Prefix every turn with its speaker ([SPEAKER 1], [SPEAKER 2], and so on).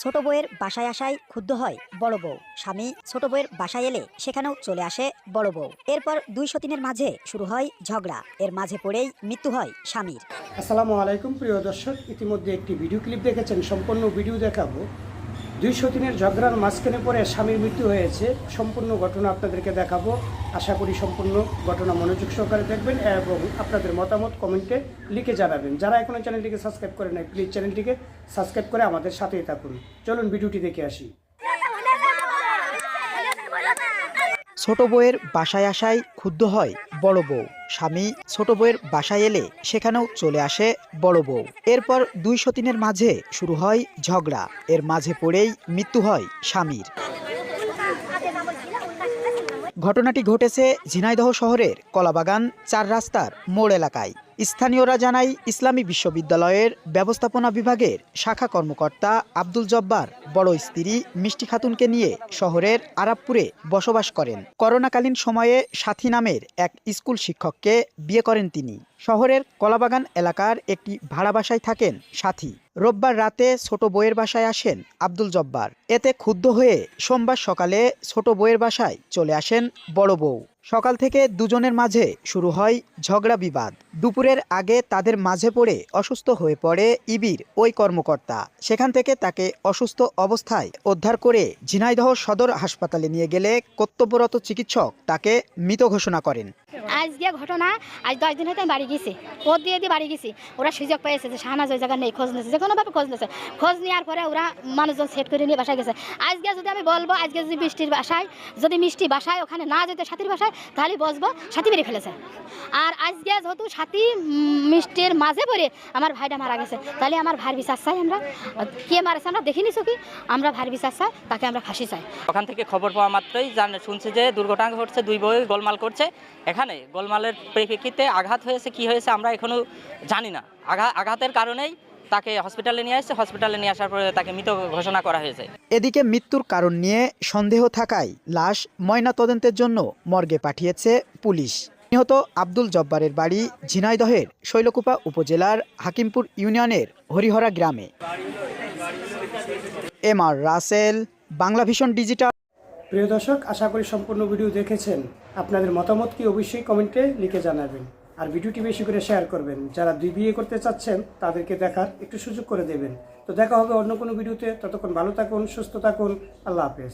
[SPEAKER 1] ছোট বউয়ের বাসায় আসায় ক্ষুব্ধ হয় বড় বউ। স্বামী ছোট বউয়ের বাসায় এলে সেখানেও চলে আসে বড় বউ। এরপর দুই সতীনের মাঝে শুরু হয় ঝগড়া। এর মাঝে পড়েই মৃত্যু হয় স্বামীর।
[SPEAKER 2] আসসালামু আলাইকুম প্রিয় দর্শক, ইতিমধ্যে একটি ভিডিও ক্লিপ দেখেছেন। সম্পূর্ণ ভিডিও দেখাবো। দুই সতীনের ঝগড়ার মাঝখানে পরে স্বামীর মৃত্যু হয়েছে। সম্পূর্ণ ঘটনা আপনাদেরকে দেখাবো। আশা করি সম্পূর্ণ ঘটনা মনোযোগ সহকারে দেখবেন এবং আপনাদের মতামত কমেন্টে লিখে জানাবেন। যারা এখনও চ্যানেলটিকে সাবস্ক্রাইব করে নেয় প্লিজ চ্যানেলটিকে সাবস্ক্রাইব করে আমাদের সাথেই থাকুন। চলুন ভিডিওটি দেখে আসি।
[SPEAKER 3] ছোট বউয়ের বাসায় আসায় ক্ষুব্ধ হয় বড় বউ। স্বামী ছোট বউয়ের বাসায় এলে সেখানেও চলে আসে বড় বউ। এরপর দুই সতীনের মাঝে শুরু হয় ঝগড়া। এর মাঝে পড়েই মৃত্যু হয় স্বামীর। ঘটনাটি ঘটেছে ঝিনাইদহ শহরের কলাবাগান চার রাস্তার মোড় এলাকায়। স্থানীয়রা জানায়, ইসলামী বিশ্ববিদ্যালয়ের ব্যবস্থাপনা বিভাগের শাখা কর্মকর্তা আব্দুল জব্বার, বড় স্ত্রী মিষ্টি খাতুনকে নিয়ে শহরের আরাবপুরে বসবাস করেন। করোনাকালীন সময়ে সাথী নামের এক স্কুল শিক্ষককে বিয়ে করেন তিনি। শহরের কলাবাগান এলাকার একটি ভাড়া বাসায় থাকেন সাথী। রোববার রাতে ছোট বইয়ের বাসায় আসেন আব্দুল জব্বার। এতে ক্ষুব্ধ হয়ে সোমবার সকালে ছোট বইয়ের বাসায় চলে আসেন বড় বউ। সকাল থেকে দুজনের মাঝে শুরু হয় ঝগড়া বিবাদ। দুপুরের আগে তাদের মাঝে পড়ে অসুস্থ হয়ে পড়ে ইবির ওই কর্মকর্তা। সেখান থেকে তাকে অসুস্থ অবস্থায় উদ্ধার করে ঝিনাইদহ সদর হাসপাতালে নিয়ে গেলে কর্তব্যরত চিকিৎসক তাকে মৃত ঘোষণা করেন।
[SPEAKER 4] আজকে ঘটনা, আজ দশ দিন হয়তো আমি বাড়ি গেছি। খোঁজ দিয়ে দিয়ে বাড়ি গেছি। ওরা সুযোগ পেয়েছে যে শাহনাজ ওই জায়গায় নেই, খোঁজ নিয়েছে যে কোনোভাবে খোঁজ নিয়েছে খোঁজ নেওয়ার পরে ওরা মানুষজন সেট করে নিয়ে বাসায় গেছে। আজকে যদি আমি বলব, আজকে যদি বৃষ্টির বাসায়, যদি মিষ্টি বাসায়, ওখানে না যেতে সাথীর বাসায়, তাহলে বসবো সাথী মেরে ফেলেছে। আর আজকে যেহেতু সাথী মিষ্টির মাঝে পড়ে আমার ভাইটা মারা গেছে, তাহলে আমার ভাইয়ের বিশ্বাস চাই আমরা। কে মারেছে আমরা দেখিনি চোখে আমরা ভাইয়ের বিশ্বাস চাই, তাকে আমরা ফাঁসি চাই।
[SPEAKER 5] ওখান থেকে খবর পাওয়া মাত্রই জান শুনছে যে দুর্ঘটনা ঘটছে, দুই বই গোলমাল করছে। এখানে গোলমালের পরিপ্রেক্ষিতে আঘাত হয়েছে, কি হয়েছে আমরা এখনও জানি না। আঘাত আঘাতের কারণেই তাকে হসপিটালে নিয়ে আসছে হসপিটালে নিয়ে আসার পরে তাকে মৃত ঘোষণা করা হয়েছে।
[SPEAKER 3] এদিকে মৃত্যুর কারণ নিয়ে সন্দেহ থাকায় লাশ ময়না তদন্তের জন্য মর্গে পাঠিয়েছে পুলিশ। নিহত আব্দুল জব্বারের বাড়ি ঝিনাইদহের শৈলকুপা উপজেলার হাকিমপুর ইউনিয়নের হরিহরা গ্রামে। M R Rasel Bangla Vision Digital.
[SPEAKER 2] প্রিয় দর্শক, আশা করি সম্পূর্ণ ভিডিও দেখেছেন। আপনাদের মতামত কি অবশ্যই কমেন্টে লিখে জানাবেন। আর ভিডিওটি বেশি করে শেয়ার করবেন। যারা দুই বিয়ে করতে চাচ্ছেন, তাদেরকে দেখার একটু সুযোগ করে দেবেন। তো দেখা হবে অন্য কোনো ভিডিওতে। ততক্ষণ ভালো থাকুন, সুস্থ থাকুন। আল্লাহ হাফেজ।